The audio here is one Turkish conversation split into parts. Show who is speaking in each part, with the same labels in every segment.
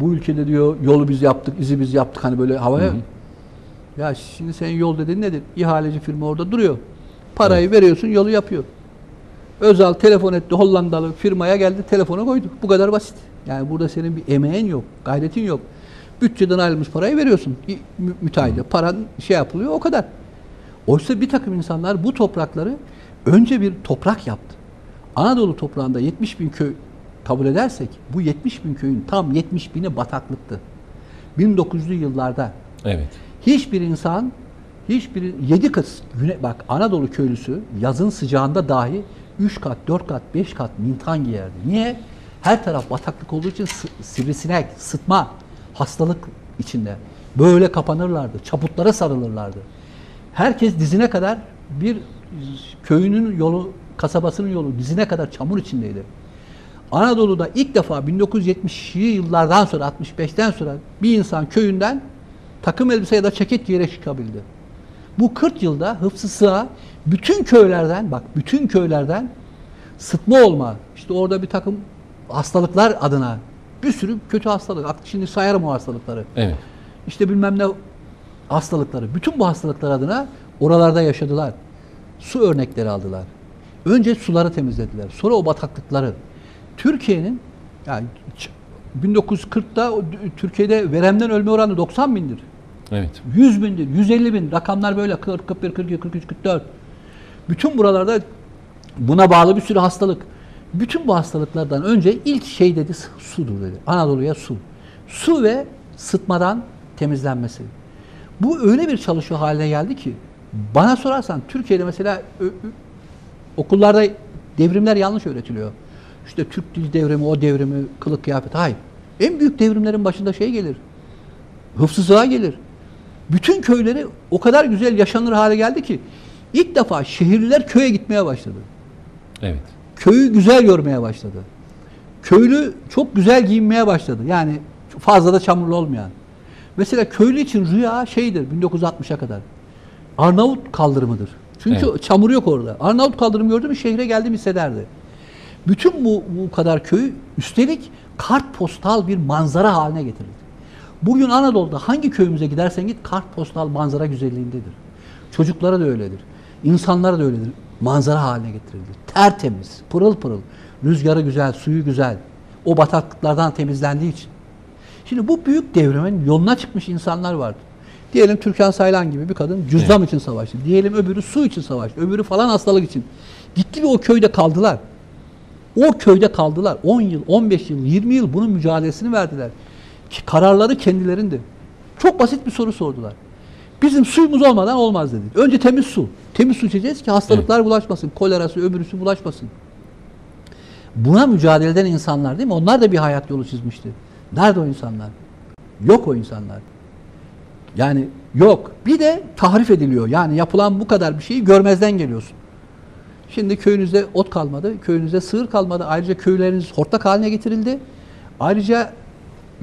Speaker 1: bu ülkede diyor yolu biz yaptık, izi biz yaptık hani böyle havaya. Ya şimdi senin yol dediğin nedir? İhaleci firma orada duruyor. Parayı veriyorsun, yolu yapıyor. Özal telefon etti Hollandalı firmaya geldi telefonu koydu. Bu kadar basit. Yani burada senin bir emeğin yok, gayretin yok. Bütçeden ayrılmış parayı veriyorsun mü- müteahhide. Paran şey yapılıyor o kadar. Oysa bir takım insanlar bu toprakları önce bir toprak yaptı. Anadolu toprağında 70 bin köy kabul edersek bu 70 bin köyün tam 70 bini bataklıktı. 1900'lü yıllarda
Speaker 2: Evet.
Speaker 1: hiçbir insan hiçbir 7 kat güne, bak Anadolu köylüsü yazın sıcağında dahi 3 kat, 4 kat, 5 kat mintan giyerdi. Niye? Her taraf bataklık olduğu için sivrisinek, sıtma, hastalık içinde. Böyle kapanırlardı. Çaputlara sarılırlardı. Herkes dizine kadar bir köyünün yolu, kasabasının yolu dizine kadar çamur içindeydi. Anadolu'da ilk defa 1970'li yıllardan sonra 65'ten sonra bir insan köyünden takım elbise ya da ceket giyerek çıkabildi. Bu 40 yılda hıfzı sığa bütün köylerden bak bütün köylerden sıtma olma işte orada bir takım hastalıklar adına bir sürü kötü hastalık. Şimdi sayarım o hastalıkları.
Speaker 2: Evet.
Speaker 1: İşte bilmem ne hastalıkları. Bütün bu hastalıklar adına oralarda yaşadılar. Su örnekleri aldılar. Önce suları temizlediler. Sonra o bataklıkları. Türkiye'nin yani ç- 1940'da o d- Türkiye'de veremden ölme oranı 90 bindir.
Speaker 2: Evet.
Speaker 1: 100 bindir, 150 bin. Rakamlar böyle 40, 41, 42, 43, 44. Bütün buralarda buna bağlı bir sürü hastalık. Bütün bu hastalıklardan önce ilk şey dedi su- sudur dedi. Anadolu'ya su. Su ve sıtmadan temizlenmesi. Bu öyle bir çalışma haline geldi ki bana sorarsan Türkiye'de mesela okullarda devrimler yanlış öğretiliyor. İşte Türk dil devrimi, o devrimi, kılık kıyafet. Hayır. En büyük devrimlerin başında şey gelir. Hıfzı gelir. Bütün köyleri o kadar güzel yaşanır hale geldi ki ilk defa şehirliler köye gitmeye başladı.
Speaker 2: Evet.
Speaker 1: Köyü güzel görmeye başladı. Köylü çok güzel giyinmeye başladı. Yani fazla da çamurlu olmayan. Mesela köylü için rüya şeydir 1960'a kadar. Arnavut kaldırımıdır. Çünkü
Speaker 2: Evet.
Speaker 1: çamur yok orada. Arnavut kaldırım gördü mü şehre geldim hissederdi. Bütün bu, bu kadar köy üstelik kartpostal bir manzara haline getirildi. Bugün Anadolu'da hangi köyümüze gidersen git kartpostal manzara güzelliğindedir. Çocuklara da öyledir. İnsanlara da öyledir. Manzara haline getirildi. Tertemiz, pırıl pırıl. Rüzgarı güzel, suyu güzel. O bataklıklardan temizlendiği için. Şimdi bu büyük devrimin yoluna çıkmış insanlar vardı. Diyelim Türkan Saylan gibi bir kadın cüzdan için savaştı. Diyelim öbürü su için savaştı. Öbürü falan hastalık için. Gitti ve o köyde kaldılar. O köyde kaldılar. 10 yıl, 15 yıl, 20 yıl bunun mücadelesini verdiler. Ki kararları kendilerindi. Çok basit bir soru sordular. Bizim suyumuz olmadan olmaz dedi. Önce temiz su. Temiz su içeceğiz ki hastalıklar bulaşmasın. Kolerası, öbürüsü bulaşmasın. Buna mücadele eden insanlar değil mi? Onlar da bir hayat yolu çizmişti. Nerede o insanlar? Yok o insanlar. Yani yok. Bir de tahrif ediliyor. Yani yapılan bu kadar bir şeyi görmezden geliyorsun. Şimdi köyünüzde ot kalmadı, köyünüzde sığır kalmadı. Ayrıca köyleriniz hortlak haline getirildi. Ayrıca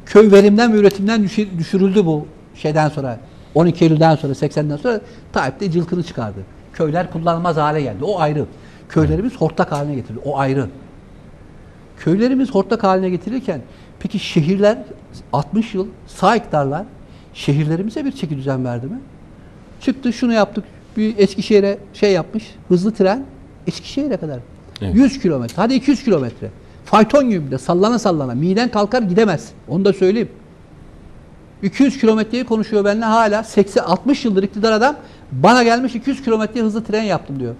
Speaker 1: köy verimden ve üretimden düşür- düşürüldü bu şeyden sonra. 12 Eylül'den sonra, 80'den sonra Tayyip de cılkını çıkardı. Köyler kullanılmaz hale geldi. O ayrı. Köylerimiz hortlak haline getirildi. O ayrı. Köylerimiz hortlak haline getirirken peki şehirler 60 yıl sağ iktidarlar şehirlerimize bir çeki düzen verdi mi? Çıktı şunu yaptık. Bir Eskişehir'e şey yapmış. Hızlı tren Eskişehir'e kadar.
Speaker 2: Evet.
Speaker 1: 100 kilometre. Hadi 200 kilometre. Fayton gibi de sallana sallana. Miden kalkar gidemez. Onu da söyleyeyim. 200 kilometreyi konuşuyor benimle hala 80 60 yıldır iktidar adam bana gelmiş 200 kilometre hızlı tren yaptım diyor.